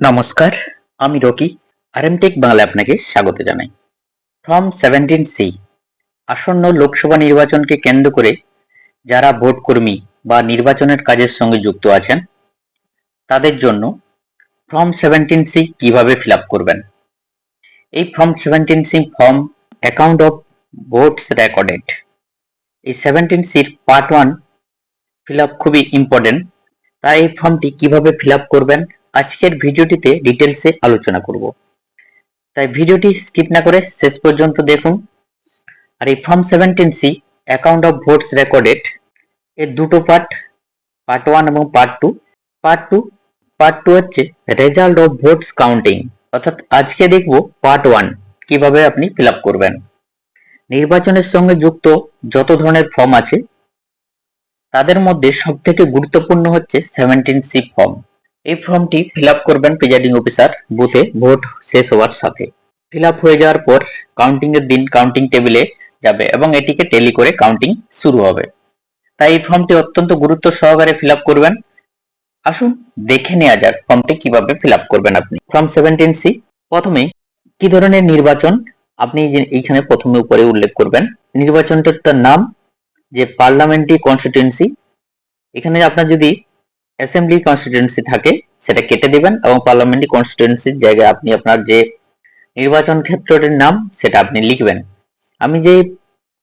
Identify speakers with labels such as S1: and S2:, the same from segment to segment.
S1: নমস্কার, আমি রকি, আরএমটেক বাংলা আপনাকে স্বাগত জানাই। ফর্ম সেভেন্টিন সি, আসন্ন লোকসভা নির্বাচনকে কেন্দ্র করে যারা ভোট কর্মী বা নির্বাচনের কাজের সঙ্গে যুক্ত আছেন, তাদের জন্য ফর্ম সেভেন্টিন সি কীভাবে ফিল করবেন? এই form seventeen C form account of votes recorded. এই সেভেন্টিন সির পার্ট ওয়ান ফিল খুবই ইম্পর্টেন্ট। তাই এই ফর্মটি কীভাবে ফিল করবেন? আজকের ভিডিওটিতে ডিটেলসে আলোচনা করব। তাই ভিডিওটি স্কিপ না করে শেষ পর্যন্ত দেখুন। আর এই form seventeen C account of votes recorded এর দুটো পার্ট পার্ট ওয়ান এবং part two part two part two হচ্ছে রেজাল্ট অফ ভোটস কাউন্টিং অর্থাৎ আজকে দেখব পার্ট ওয়ান কীভাবে আপনি ফিল করবেন। নির্বাচনের সঙ্গে যুক্ত যত ধরনের ফর্ম আছে, তাদের মধ্যে সব থেকে গুরুত্বপূর্ণ হচ্ছে সেভেন্টিন সি ফর্ম এই ফর্মটি ফিল করবেন প্রিজাইডিং অফিসার বুথে ভোট শেষ হওয়ার সাথে। ফিল হয়ে যাওয়ার পর কাউন্টিং এর দিন কাউন্টিং টেবিলে যাবে এবং এটিকে টেলি করে কাউন্টিং শুরু হবে। তাই এই ফর্মটি অত্যন্ত গুরুত্ব সহকারে ফিল করবেন। আসুন দেখে নেওয়া যাক ফর্মটি কীভাবে ফিল করবেন আপনি। ফর্ম সেভেন্টিন সি প্রথমে কি ধরনের নির্বাচন আপনি এইখানে প্রথমে উপরে উল্লেখ করবেন? নির্বাচনটার নাম যে পার্লামেন্টারি কনস্টিটিউন্সি এখানে আপনার যদি অ্যাসেম্বলি কনস্টিটিউয়েন্সি থাকে, সেটা কেটে দিবেন এবং পার্লামেন্টারি কনস্টিটিউয়েন্সির জায়গায় আপনি আপনার যে নির্বাচন ক্ষেত্রটির নাম, সেটা আপনি লিখবেন। আমি যে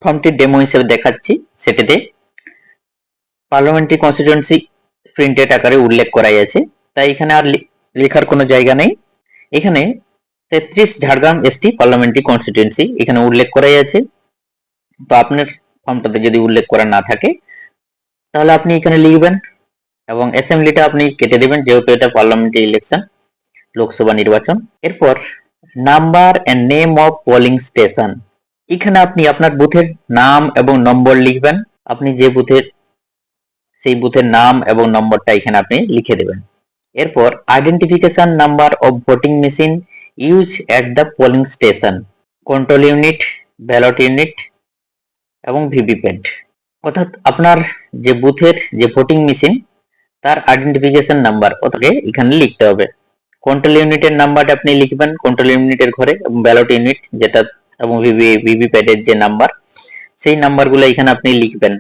S1: ফর্মটির ডেমো হিসেবে দেখাচ্ছি, সেটিতে পার্লামেন্টারি কনস্টিটিউয়েন্সি প্রিন্টেড আকারে উল্লেখ করাই আছে। তাই এখানে আর লেখার কোনো জায়গা নেই। এখানে তেত্রিশ ঝাড়গ্রাম এসটি পার্লামেন্টারি কনস্টিটিউয়েন্সি এখানে উল্লেখ করাই আছে। তো আপনার ফর্মটাতে যদি উল্লেখ করা না থাকে, তাহলে আপনি এখানে লিখবেন এবং অ্যাসেম্বলিটা আপনি কেটে দেবেন, যেহেতু এটা পার্লামেন্টারি ইলেকশন লোকসভা নির্বাচন। এরপর number and name of polling station এখানে আপনি আপনার বুথের নাম এবং নম্বর লিখবেন। আপনি যে বুথের, সেই বুথের নাম এবং নম্বরটা এখানে আপনি লিখে দেবেন। এরপর identification number of voting machine use at the polling station control unit ballot unit এবং ভিভিপ্যাট অর্থাৎ আপনার যে বুথের যে ভোটিং মেশিন তার আইডেন্টিফিকেশন নাম্বার ওটাকে এখানে লিখতে হবে। কন্ট্রোল ইউনিটের নাম্বারটা আপনি লিখবেন কন্ট্রোল ইউনিটের ঘরে এবং ব্যালট ইউনিট যেটা, এবং ভিভি ভিভিপ্যাটের যে নাম্বার সেই নাম্বারগুলো এখানে আপনি লিখবেন।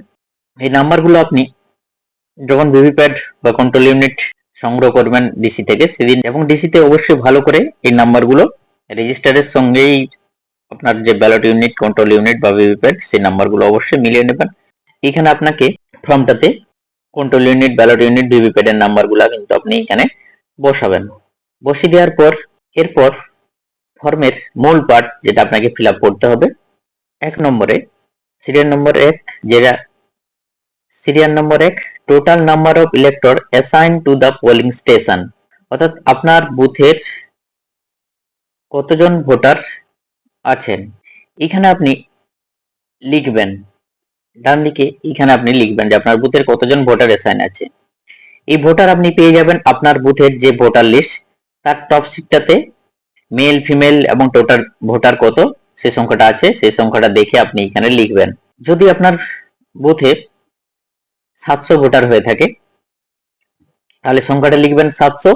S1: এই নাম্বারগুলো আপনি যখন ভিভিপ্যাট বা কন্ট্রোল ইউনিট সংগ্রহ করবেন ডিসি থেকে, সেদিন, এবং ডিসিতে অবশ্যই ভালো করে এই নাম্বারগুলো রেজিস্টারের সঙ্গেই আপনার যে ব্যালট ইউনিট কন্ট্রোল ইউনিট বা ভিভিপ্যাট সেই নাম্বারগুলো অবশ্যই মিলিয়ে নেবেন। এখানে আপনাকে ফর্মটাতে control unit ballot unit VVPAT এর নাম্বারগুলো কিন্তু আপনি এখানে বসাবেন। বসিয়ে দেওয়ার পর, এরপর ফর্মের মূল পার্ট যেটা আপনাকে ফিল করতে হবে, এক নম্বরে সিরিয়াল নম্বর এক, যেটা সিরিয়াল নম্বর এক total number of elector assign to the polling station অর্থাৎ আপনার বুথের কতজন ভোটার আছেন? এখানে আপনি লিখবেন ডান দিকে এখানে আপনি লিখবেন যে আপনার বুথের কতজন ভোটার অ্যাসাইন আছে। এই ভোটার আপনি পেয়ে যাবেন আপনার বুথের যে ভোটার লিস্ট তার টপ সিটটাতে মেল ফিমেল এবং টোটাল ভোটার কত সেই সংখ্যাটা আছে সেই সংখ্যাটা দেখে আপনি এখানে লিখবেন। যদি আপনার বুথে সাতশো ভোটার হয়ে থাকে, তাহলে সংখ্যাটা লিখবেন সাতশো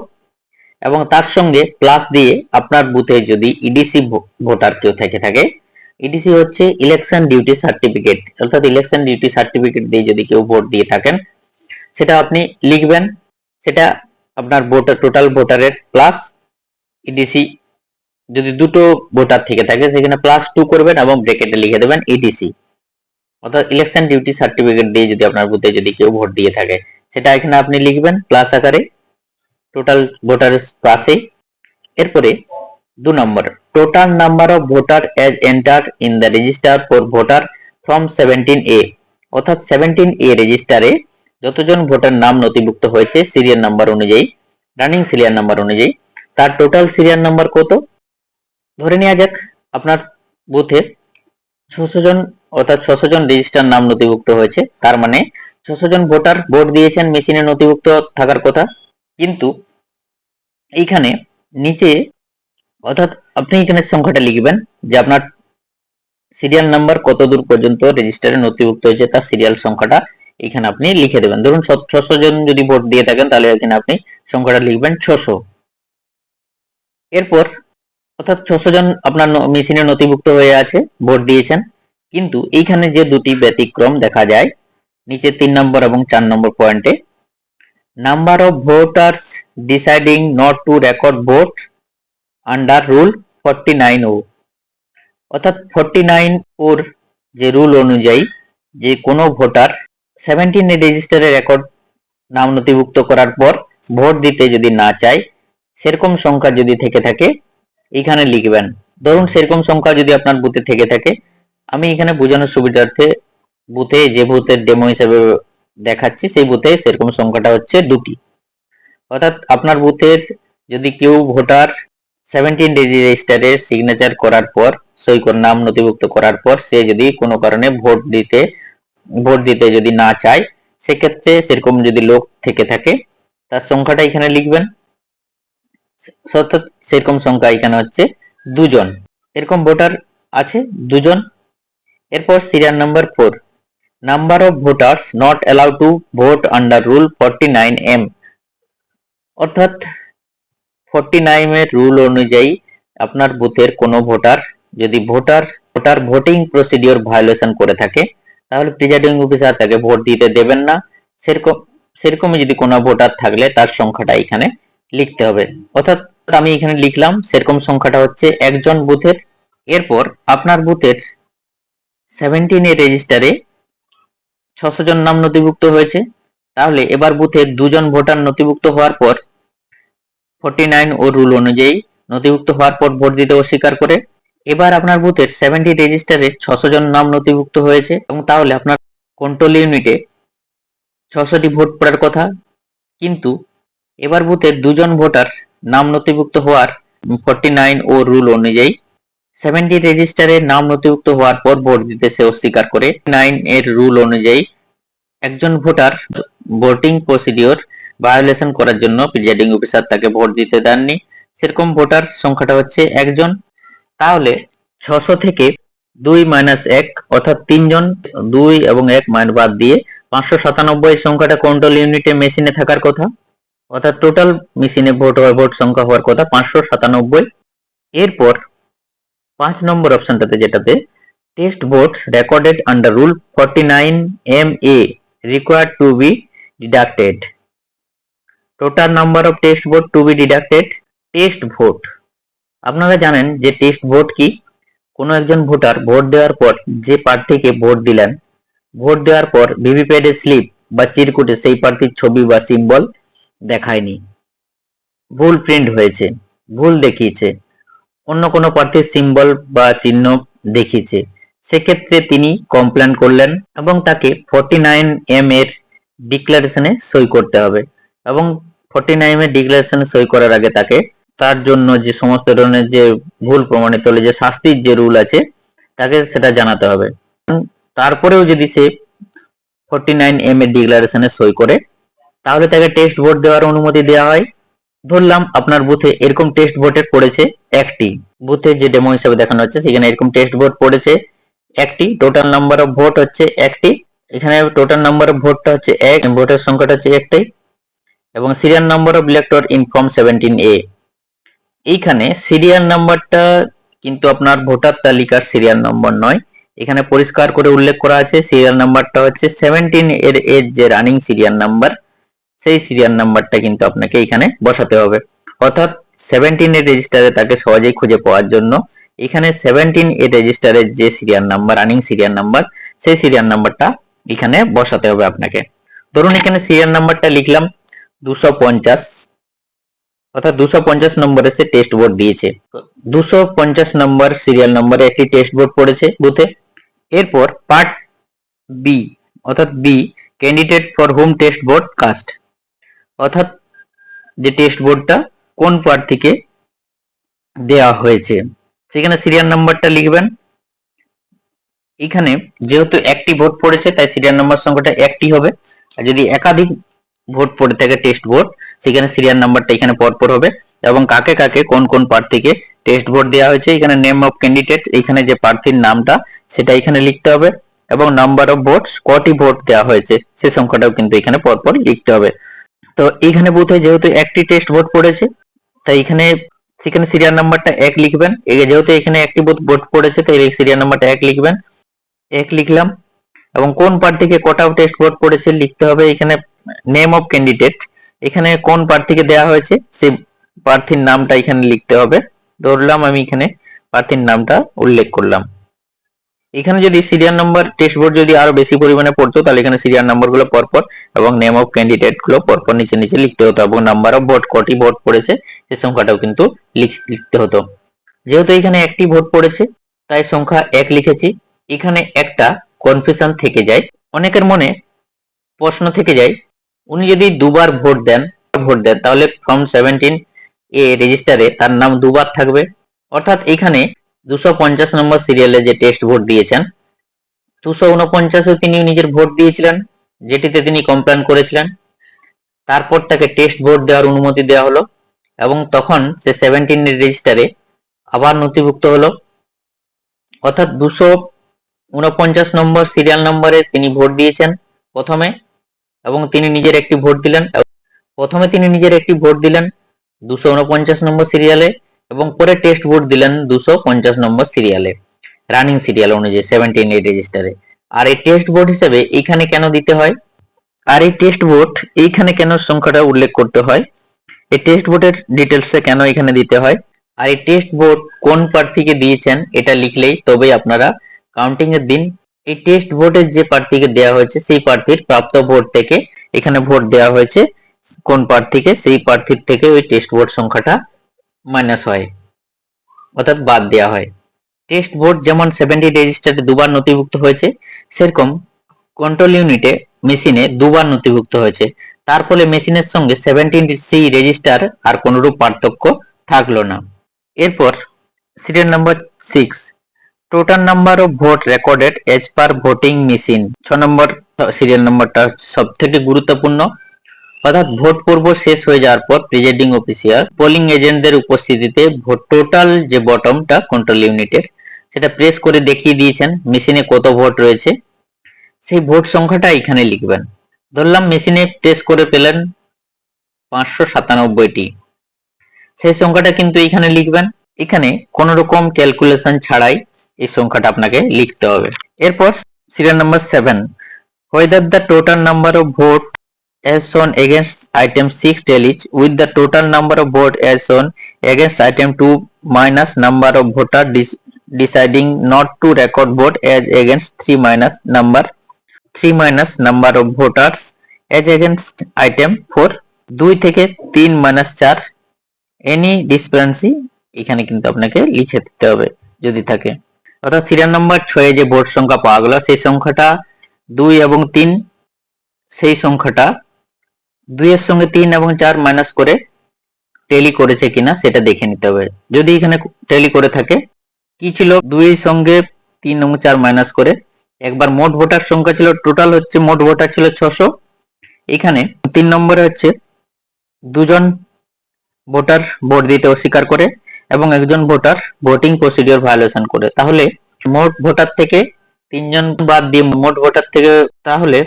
S1: এবং তার সঙ্গে প্লাস দিয়ে আপনার বুথে যদি ইডিসি ভোটার কেউ থেকে থাকে ইডিসি হচ্ছে ইলেকশন ডিউটি সার্টিফিকেট অর্থাৎ ইলেকশন ডিউটি সার্টিফিকেট দিয়ে যদি কেউ ভোট দিয়ে থাকেন, সেটা আপনি লিখবেন, সেটা আপনার ভোটার টোটাল ভোটারের প্লাস ইডিসি যদি দুটো ভোটার থেকে থাকে, সেখানে প্লাস টু করবেন এবং ব্রেকেটে লিখে দেবেন ইডিসি অর্থাৎ ইলেকশন ডিউটি সার্টিফিকেট দিয়ে যদি আপনার বুথে যদি কেউ ভোট দিয়ে থাকে, সেটা এখানে আপনি লিখবেন প্লাস আকারে টোটাল ভোটারের প্লাসে এরপরে দু নম্বর total number of voter as enter in the register for voter from seventeen A অর্থাৎ সেভেন্টিন এ রেজিস্টারে যতজন ভোটার নাম নথিভুক্ত হয়েছে সিরিয়াল নাম্বার অনুযায়ী রানিং সিরিয়াল নাম্বার অনুযায়ী, তার টোটাল সিরিয়াল নাম্বার কত? ধরে নেওয়া যাক, আপনার বুথে ছশো জন, অর্থাৎ ছশো জন রেজিস্টার নাম নথিভুক্ত হয়েছে, তার মানে ছশো জন ভোটার ভোট দিয়েছেন মেশিনে নথিভুক্ত থাকার কথা। কিন্তু এইখানে নিচে অর্থাৎ আপনি এখানে সংখ্যাটা লিখবেন যে আপনার সিরিয়াল নাম্বার কত দূর পর্যন্ত রেজিস্টারে নথিভুক্ত হয়েছে তার সিরিয়াল সংখ্যাটা এখানে আপনি লিখে দেবেন। ধরুন ছশো জন যদি ভোট দিয়ে থাকেন, তাহলে এখানে আপনি সংখ্যাটা লিখবেন ছশো। এরপর, অর্থাৎ ছশো জন আপনার মেশিনে নথিভুক্ত হয়ে আছে, ভোট দিয়েছেন, কিন্তু এইখানে যে দুটি ব্যতিক্রম দেখা যায় নিচে তিন নম্বর এবং চার নম্বর পয়েন্টে number of voters deciding not to record vote under rule forty nine O অর্থাৎ ফর্টি নাইন ওর যে রুল অনুযায়ী যে কোনো ভোটার সেভেন্টিন রেজিস্টারে রেকর্ড নাম নথিভুক্ত করার পর ভোট দিতে যদি না চায়, সেরকম সংখ্যা যদি থেকে থাকে এখানে লিখবেন। ধরুন সেরকম সংখ্যা যদি আপনার বুথে থেকে থাকে, আমি এখানে বোঝানোর সুবিধার্থে বুথে যে বুথের ডেমো হিসেবে দেখাচ্ছি, সেই বুথে সেরকম সংখ্যাটা হচ্ছে দুটি। অর্থাৎ আপনার বুথের যদি কেউ ভোটার সেভেন্টিন রেজিস্টারে সিগনেচার করার পর সই নাম নথিভুক্ত করার পর, সে যদি কোনো কারণে ভোট দিতে ভোট দিতে যদি না চায়, সেক্ষেত্রে সেরকম যদি লোক থেকে থাকে, তার সংখ্যাটা এখানে লিখবেন। সেরকম সংখ্যা এখানে হচ্ছে দুজন। এরকম ভোটার আছে দুজন। এরপর serial number four. Number of voters not allow to vote under rule forty nine M. অর্থাৎ ফর্টি নাইনের রুল অনুযায়ী আপনার বুথের কোনো ভোটার যদি voter voter voting procedure violation করে থাকে, তাহলে প্রিজাইডিং অফিসার তাকে ভোট দিতে দেবেন না। সেরকম, সেরকমই যদি কোনো ভোটার থাকলে তার সংখ্যাটা এখানে লিখতে হবে। অর্থাৎ আমি এখানে লিখলাম, সেরকম সংখ্যাটা হচ্ছে একজন বুথের। এরপর আপনার বুথের সেভেন্টিন এ রেজিস্টারে ছশো জন নাম নথিভুক্ত হয়েছে। তাহলে এবার বুথে দুজন ভোটার নথিভুক্ত হওয়ার পর ফর্টি নাইন ও রুল অনুযায়ী নথিভুক্ত হওয়ার পর ভোট দিতে অস্বীকার করে। এবার আপনার বুথের সেভেন্টি রেজিস্টারে ছশো জন নাম নথিভুক্ত হয়েছে এবং তাহলে আপনার কন্ট্রোল ইউনিটে ছশোটি ভোট পড়ার কথা। কিন্তু এবার বুথে দুজন ভোটার নাম নথিভুক্ত হওয়ার ফর্টি নাইন ও রুল অনুযায়ী সেভেন্টি রেজিস্টারে নাম নথিভুক্ত হওয়ার পর ভোট দিতে সে অস্বীকার করে। নাইন এর রুল অনুযায়ী একজন ভোটার ভোটিং প্রসিডিওর ভায়োলেশন করার জন্য প্রিজাইডিং অফিসার তাকে ভোট দিতে দেননি। সেরকম ভোটার সংখ্যাটা হচ্ছে একজন। তাহলে ছশো থেকে দুই মাইনাস এক, অর্থাৎ তিনজন, দুই এবং এক মাইন বাদ দিয়ে পাঁচশো সাতানব্বই সংখ্যাটা কন্ট্রোল ইউনিটে মেশিনে থাকার কথা, অর্থাৎ টোটাল মেশিনে ভোট হওয়ার, ভোট সংখ্যা হওয়ার কথা পাঁচশো সাতানব্বই। এরপর পাঁচ নম্বর অপশনটাতে যেটাতে test vote recorded under rule forty nine M A required to be deducted total number of test vote to be deducted test vote আপনারা জানেন যে টেস্ট ভোট কি? কোনো একজন ভোটার ভোট দেওয়ার পর যে প্রার্থীকে ভোট দিলেন ভোট দেওয়ার পর ভিভিপ্যাডের স্লিপ বা চিরকুটে সেই প্রার্থীর ছবি বা সিম্বল দেখায়নি। ভুল প্রিন্ট হয়েছে, ভুল দেখিয়েছে। অন্য কোনো প্রার্থীর সিম্বল বা চিহ্ন দেখিয়েছে। সেক্ষেত্রে তিনি কমপ্লেন করলেন এবং তাকে ফর্টি নাইন এম এর ডিক্লারেশনে সই করতে হবে এবং ফর্টি নাইন এর ডিক্লারেশনে সই করার আগে তাকে, তার জন্য যে সমস্ত ধরনের যে ভুল প্রমাণিত হলে, যে শাস্তির যে রুল আছে, তাকে সেটা জানাতে হবে। তারপরেও যদি সে ফর্টি নাইন এম এর ডিক্লারেশনে সই করে, তাহলে তাকে টেস্ট ভোট দেওয়ার অনুমতি দেওয়া হয়। ধরলাম আপনার বুথে এরকম টেস্ট ভোটের পড়েছে একটি। বুথে যে ডেমো হিসেবে দেখানো হচ্ছে, সেখানে এরকম টেস্ট ভোট পড়েছে একটি। টোটাল নাম্বার অফ ভোট হচ্ছে একটি। এখানে টোটাল নাম্বার অফ ভোটটা হচ্ছে এক ভোটের সংখ্যাটা হচ্ছে একটাই। এবং serial number of elector in form seventeen A এইখানে সিরিয়াল নাম্বারটা কিন্তু আপনার ভোটার তালিকার সিরিয়াল নম্বর নয়। এখানে পরিষ্কার করে উল্লেখ করা আছে সিরিয়াল নাম্বারটা হচ্ছে সেভেন্টিন এর এর যে রানিং সিরিয়াল নাম্বার সেই সিরিয়াল নাম্বারটা কিন্তু আপনাকে এখানে বসাতে হবে। অর্থাৎ সেভেন্টিন এর রেজিস্টারে তাকে সহজেই খুঁজে পাওয়ার জন্য এখানে সেভেন্টিন এর রেজিস্টারের যে serial number running serial number সেই সিরিয়াল নাম্বারটা এখানে বসাতে হবে আপনাকে। ধরুন এখানে সিরিয়াল নাম্বারটা লিখলাম দুশো পঞ্চাশ। অর্থাৎ দুশো পঞ্চাশ নম্বরে সে টেস্ট বোর্ড দিয়েছে। দুশো পঞ্চাশ নম্বর সিরিয়াল নম্বরে একটি টেস্ট বোর্ড পড়েছে বুথে। এরপর পার্ট বি অর্থাৎ B candidate for home test board cast অর্থাৎ যে টেস্ট বোর্ডটা কোন প্রার্থীকে দেওয়া হয়েছে। সেখানে সিরিয়াল নাম্বারটা লিখবেন। এখানে যেহেতু একটি ভোট পড়েছে, তাই সিরিয়াল নাম্বার সংখ্যাটা একটি হবে। আর যদি একাধিক ভোট পড়ে থাকে টেস্ট ভোট, সেখানে সিরিয়াল নাম্বারটা এখানে পরপর হবে। এবং কাকে কাকে, কোন কোন প্রার্থীকে টেস্ট ভোট দেওয়া হয়েছে, এখানে নেম অফ ক্যান্ডিডেট এখানে যে প্রার্থীর নামটা, সেটা এখানে লিখতে হবে। এবং নাম্বার অফ ভোট কটি ভোট দেওয়া হয়েছে, সে সংখ্যাটাও কিন্তু এখানে পরপর লিখতে হবে। তো এখানে বুথে যেহেতু একটি টেস্ট ভোট পড়েছে, তাই এখানে, সেখানে সিরিয়াল নাম্বারটা এক লিখবেন। যেহেতু এখানে একটি বুথ ভোট পড়েছে, তাই সিরিয়াল নাম্বারটা এক লিখবেন। এক লিখলাম। এবং কোন প্রার্থীকে কটা টেস্ট ভোট পড়েছে লিখতে হবে, এখানে নেম অফ ক্যান্ডিডেট এখানে কোন প্রার্থীকে দেওয়া হয়েছে? সেই প্রার্থীর নামটা এখানে লিখতে হবে। ধরলাম আমি এখানে প্রার্থীর নামটা উল্লেখ করলাম। এখানে যদি সিরিয়াল নাম্বার টেস্ট বোর্ড যদি আরও বেশি পরিমাণে পড়তো, তাহলে এখানে সিরিয়াল নাম্বারগুলো পরপর এবং নেম অফ ক্যান্ডিডেটগুলো পরপর নিচে নিচে লিখতে হতো এবং নাম্বার অফ ভোট কটি ভোট পড়েছে সে সংখ্যাটাও কিন্তু লিখতে হতো। যেহেতু এখানে একটি ভোট পড়েছে, তাই সংখ্যা এক লিখেছি। এখানে একটা কনফিউশন থেকে যায়। অনেকের মনে প্রশ্ন থেকে যায় উনি যদি দুবার ভোট দেন ভোট দেন, তাহলে ফর্ম সেভেন্টিন এ রেজিস্টারে তার নাম দুবার থাকবে। অর্থাৎ এখানে দুশো পঞ্চাশ নম্বর সিরিয়ালে যে টেস্ট ভোট দিয়েছেন, দুশো উনপঞ্চাশে তিনি নিজের ভোট দিয়েছিলেন, যেটিতে তিনি কমপ্লেন করেছিলেন। তারপর তাকে টেস্ট ভোট দেওয়ার অনুমতি দেওয়া হলো এবং তখন সে সেভেন্টিন রেজিস্টারে আবার নথিভুক্ত হলো। অর্থাৎ দুশো উনপঞ্চাশ নম্বর সিরিয়াল নম্বরে তিনি ভোট দিয়েছেন প্রথমে। এবং তিনি নিজের একটি ভোট দিলেন। প্রথমে তিনি নিজের একটি ভোট দিলেন দুশো উনপঞ্চাশ নম্বর সিরিয়ালে এবং পরে টেস্ট ভোট দিলেন দুশো পঞ্চাশ নম্বর সিরিয়ালে রানিং সিরিয়াল অনুযায়ী সেভেন্টিন এইট রেজিস্টারে আর এই টেস্ট ভোট হিসেবে এইখানে কেন দিতে হয়? আর এই টেস্ট ভোট এইখানে কেন সংখ্যাটা উল্লেখ করতে হয়? এই টেস্ট ভোটের ডিটেলসে কেন এখানে দিতে হয়? আর এই টেস্ট ভোট কোন প্রার্থীকে দিয়েছেন এটা লিখলেই তবেই আপনারা কাউন্টিং এর দিন এই টেস্ট ভোটের যে প্রার্থীকে দেওয়া হয়েছে, সেই প্রার্থীর প্রাপ্ত ভোট থেকে এখানে ভোট দেওয়া হয়েছে, কোন প্রার্থীকে সেই প্রার্থীর থেকে ওই টেস্ট ভোট সংখ্যাটা মাইনাস হয়, অর্থাৎ বাদ দেওয়া হয়। টেস্ট ভোট যেমন সেভেন্টি রেজিস্টারে দুবার নথিভুক্ত হয়েছে, সেরকম কন্ট্রোল ইউনিটে মেশিনে দুবার নথিভুক্ত হয়েছে। তার ফলে মেশিনের সঙ্গে সেভেন্টিন সি রেজিস্টার আর কোনরূপ পার্থক্য থাকল না। এরপর serial number six total number of vote recorded as per voting machine ছ নম্বর সিরিয়াল নাম্বারটা সব থেকে গুরুত্বপূর্ণ। অর্থাৎ ভোট পর্ব শেষ হয়ে যাওয়ার পর প্রিজাইডিং অফিসিয়াল পোলিং এজেন্টদের উপস্থিতিতে ভোট টোটাল যে বটমটা কন্ট্রোল ইউনিটের সেটা প্রেস করে দেখিয়ে দিয়েছেন মেশিনে কত ভোট রয়েছে। সেই ভোট সংখ্যাটা এখানে লিখবেন। ধরলাম মেশিনে প্রেস করে পেলেন পাঁচশো সাতানব্বইটি। সেই সংখ্যাটা কিন্তু এখানে লিখবেন। এখানে কোন রকম ক্যালকুলেশন ছাড়াই এই সংখ্যাটা আপনাকে লিখতে হবে। এরপর serial number seven whether the total number of vote as on against item six tallies with the total number of vote as on against item two minus number of voter deciding not to record vote as against three minus number three minus number of voters as against item four দুই থেকে তিন minus চার any ডিসপারেন্সি এখানে কিন্তু আপনাকে লিখে দিতে হবে যদি থাকে। অর্থাৎ সিরিয়াল নাম্বার ছয়ে যে ভোট সংখ্যা পাওয়া গেল, সেই সংখ্যাটা দুই এবং তিন, সেই সংখ্যাটা দুইয়ের সঙ্গে তিন এবং চার মাইনাস করে টেলি করেছে কিনা সেটা দেখে নিতে হবে। যদি এখানে টেলি করে থাকে, কি ছিল? দুইয়ের সঙ্গে তিন এবং চার মাইনাস করে। একবার মোট ভোটার সংখ্যা ছিল টোটাল হচ্ছে মোট ভোটার ছিল ছশো। এখানে তিন নম্বরে হচ্ছে দুজন ভোটার ভোট দিতে অস্বীকার করে। এবং একজন ভোটার ভোটিং প্রসিডিওর ভায়োলেশন করে। তাহলে মোট ভোটার থেকে তিনজন বাদ দিয়ে মোট ভোটার থেকে তাহলে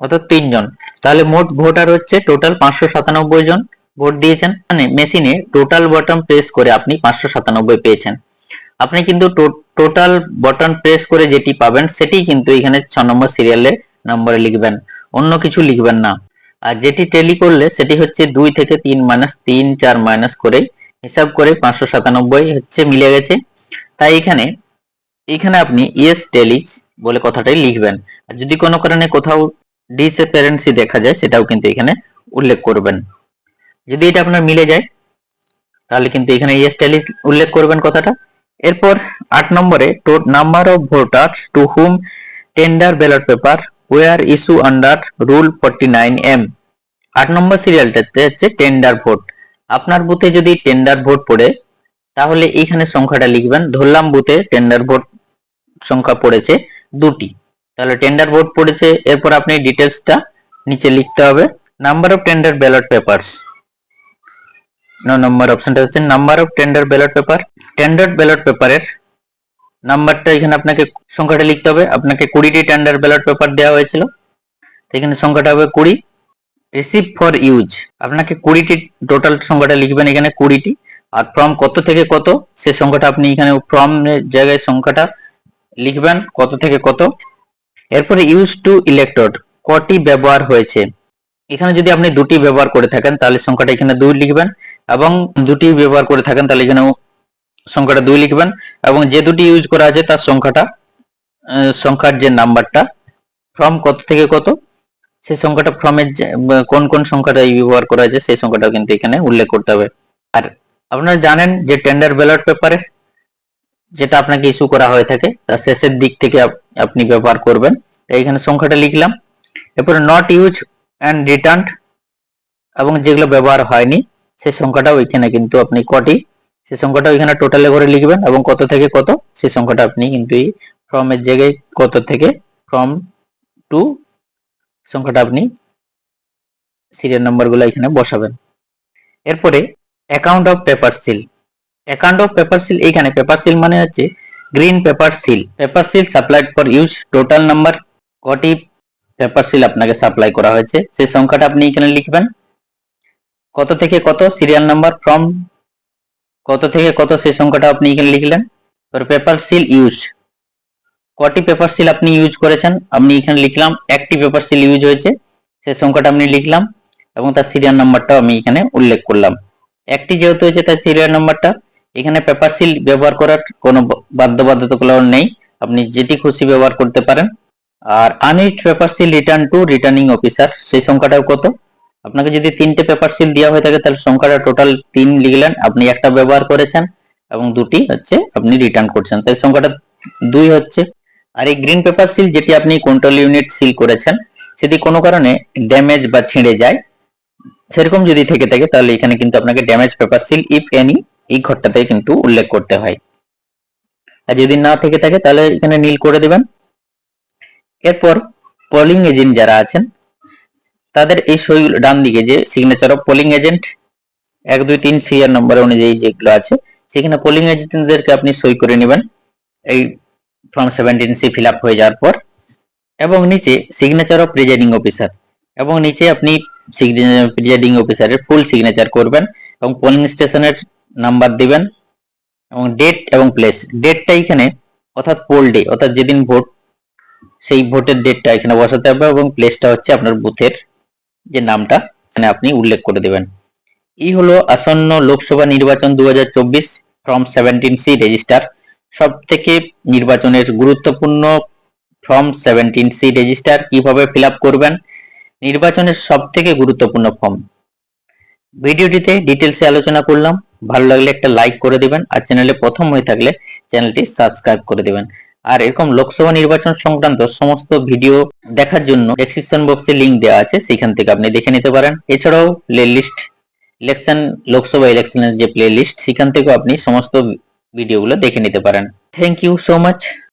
S1: অর্থাৎ তিনজন। তাহলে মোট ভোটার হচ্ছে টোটাল পাঁচশো সাতানব্বই জন ভোট দিয়েছেন। মানে মেশিনে টোটাল বটন প্রেস করে আপনি পাঁচশো সাতানব্বই পেয়েছেন। আপনি কিন্তু টোটাল বটন প্রেস করে যেটি পাবেন, সেটি কিন্তু এখানে ছ নম্বর সিরিয়ালে নম্বরে লিখবেন। অন্য কিছু লিখবেন না। আর যেটি টেলি করলে, সেটি হচ্ছে দুই থেকে তিন মাইনাস তিন, চার মাইনাস করে হিসাব করে পাঁচশো সাতানব্বই হচ্ছে মিলে গেছে। তাই এখানে এখানে আপনি ইয়েস টেলিজ বলে কথাটাই লিখবেন। আর যদি কোনো কারণে কোথাও ডিসঅ্যাপারেন্সি দেখা যায়, সেটাও কিন্তু এখানে উল্লেখ করবেন। যদি এটা আপনার মিলে যায়, তাহলে কিন্তু এখানে ইয়েস টেলিজ উল্লেখ করবেন কথাটা। এরপর আট নম্বরে number of voter to whom tender ballot paper were issue under rule forty nine M আট নম্বর সিরিয়ালটাতে হচ্ছে টেন্ডার ভোট আপনার বুথে যদি টেন্ডার ভোট পড়ে, তাহলে এইখানে সংখ্যাটা লিখবেন। ধরলাম বুথে টেন্ডার ভোট সংখ্যা পড়েছে দুটি। তাহলে টেন্ডার ভোট পড়েছে, এরপর আপনি ডিটেলসটা নিচে লিখতে হবে। Number of tender ballot papers ন নম্বর অপশনটা হচ্ছে number of tender ballot paper tender ballot পেপারের নাম্বারটা এখানে আপনাকে সংখ্যাটা লিখতে হবে। আপনাকে কুড়িটি টেন্ডার ব্যালট পেপার দেওয়া হয়েছিল। এখানে সংখ্যাটা হবে কুড়ি। রিসিভ ফর ইউজ আপনাকে কুড়িটি টোটাল সংখ্যাটা লিখবেন এখানে কুড়িটি। আর ফ্রম কত থেকে কত, সে সংখ্যাটা আপনি এখানে ফ্রম জায়গায় সংখ্যাটা লিখবেন, কত থেকে কত। এরপরে ইউজ টু ইলেকট্রোড কটি ব্যবহার হয়েছে। এখানে যদি আপনি দুটি ব্যবহার করে থাকেন, তাহলে সংখ্যাটা এখানে দুই লিখবেন, এবং দুটি ব্যবহার করে থাকেন, তাহলে এখানে সংখ্যাটা দুই লিখবেন, এবং যে দুটি ইউজ করা আছে, তার সংখ্যাটা সংখ্যার যে নাম্বারটা ফ্রম কত থেকে কত সেই সংখ্যাটা ফ্রমের কোন কোন সংখ্যাটা ব্যবহার করা হয়েছে, সেই সংখ্যাটাও কিন্তু এখানে উল্লেখ করতে হবে। আর আপনারা জানেন যে টেন্ডার ব্যালট পেপারে যেটা আপনাকে ইস্যু করা হয়ে থাকে তার শেষের দিক থেকে আপ- আপনি ব্যবহার করবেন। তো এখানে সংখ্যাটা লিখলাম। এরপরে নট ইউজ অ্যান্ড রিটার্ন এবং যেগুলো ব্যবহার হয়নি, সেই সংখ্যাটাও এখানে কিন্তু আপনি কটি, সেই সংখ্যাটাও এখানে টোটালে করে লিখবেন এবং কত থেকে কত, সেই সংখ্যাটা আপনি কিন্তু এই ফর্মের জায়গায় কত থেকে ফর্ম টু সংখ্যাটা আপনি সিরিয়াল নাম্বারগুলো এখানে বসাবেন। এরপরে account of paper seal account of paper seal এইখানে পেপার সিল মানে হচ্ছে green paper seal paper seal supplied for use total number কটি পেপার সিল আপনাকে সাপ্লাই করা হয়েছে। সেই সংখ্যাটা আপনি এখানে লিখবেন। কত থেকে কত সিরিয়াল নাম্বার ফ্রম কত থেকে কত সেই সংখ্যাটা আপনি এখানে লিখলেন। পেপার সিল ইউজ কটি পেপার সিল আপনি ইউজ করেছেন? আপনি এখানে লিখলাম, একটি পেপার সিল ইউজ হয়েছে, সেই সংখ্যাটা আপনি লিখলাম এবং তার সিরিয়াল নাম্বারটাও আমি এখানে উল্লেখ করলাম। একটি যেহেতু হয়েছে, তার সিরিয়াল নাম্বারটা এখানে পেপার সিল ব্যবহার করার কোনো বাধ্যবাধকতা নেই। আপনি যেটি খুশি ব্যবহার করতে পারেন। আর unused paper seal return to returning officer সেই সংখ্যাটাও কত? আপনাকে যদি তিনটে পেপার সিল দেওয়া হয়ে থাকে, তাহলে সংখ্যাটা টোটাল তিন লিখলেন, আপনি একটা ব্যবহার করেছেন এবং দুটি হচ্ছে আপনি রিটার্ন করছেন। তাই সংখ্যাটা দুই হচ্ছে। আর এই গ্রিন পেপার সিল যেটি আপনি কন্ট্রোল ইউনিট সিল করেছেন যদি কোনো কারণে ড্যামেজ বা ছিঁড়ে যায়। সেরকম যদি থেকে থাকে, তাহলে এখানে কিন্তু আপনাকে damage paper seal if any এই ঘরটাতে কিন্তু উল্লেখ করতে হয়। আর যদি না থেকে থাকে, তাহলে এখানে নীল করে দেবেন। এরপর পোলিং এজেন্ট যারা আছেন, তাদের এই সই ডান দিকে যে সিগনেচার অফ পোলিং এজেন্ট এক, দুই, তিন সিআর নম্বর অনুযায়ী যেগুলো আছে, সেখানে পোলিং এজেন্টদেরকে আপনি সই করে নেবেন। এই ফর্ম সেভেন্টিন সি ফিল হয়ে যাওয়ার পর, এবং নিচে সিগনেচার অফ প্রিজাইডিং অফিসার এবং নিচে আপনি প্রিজাইডিং অফিসারের ফুল সিগনেচার করবেন, এবং পোলিং স্টেশনের নাম্বার দিবেন, এবং ডেট এবং প্লেস ডেটটা এখানে, অর্থাৎ পোল ডে অর্থাৎ যেদিন ভোট, সেই ভোটের ডেটটা এখানে বসাতে হবে, এবং প্লেসটা হচ্ছে আপনার বুথের যে নামটা, এখানে আপনি উল্লেখ করে দেবেন। এই হলো আসন্ন লোকসভা নির্বাচন দু ফর্ম সেভেন্টিন সি রেজিস্টার সব থেকে নির্বাচনের গুরুত্বপূর্ণ ফর্ম সেভেন্টিন সি রেজিস্টার কীভাবে ফিল করবেন? নির্বাচনের সব থেকে গুরুত্বপূর্ণ ফর্ম। ভিডিওটিতে ডিটেলসে আলোচনা করলাম। ভালো লাগলে একটা লাইক করে দিবেন আর চ্যানেলে প্রথম হয়ে থাকলে চ্যানেলটি সাবস্ক্রাইব করে দিবেন। আর এরকম লোকসভা নির্বাচন সংক্রান্ত সমস্ত ভিডিও দেখার জন্য ডেসক্রিপশন বক্সে লিংক দেওয়া আছে, সেখান থেকে আপনি দেখে নিতে পারেন। এছাড়াও প্লে লিস্ট ইলেকশন লোকসভা ইলেকশনের যে প্লে লিস্ট সেখান থেকেও আপনি সমস্ত ভিডিওগুলো দেখে নিতে পারেন। Thank you so much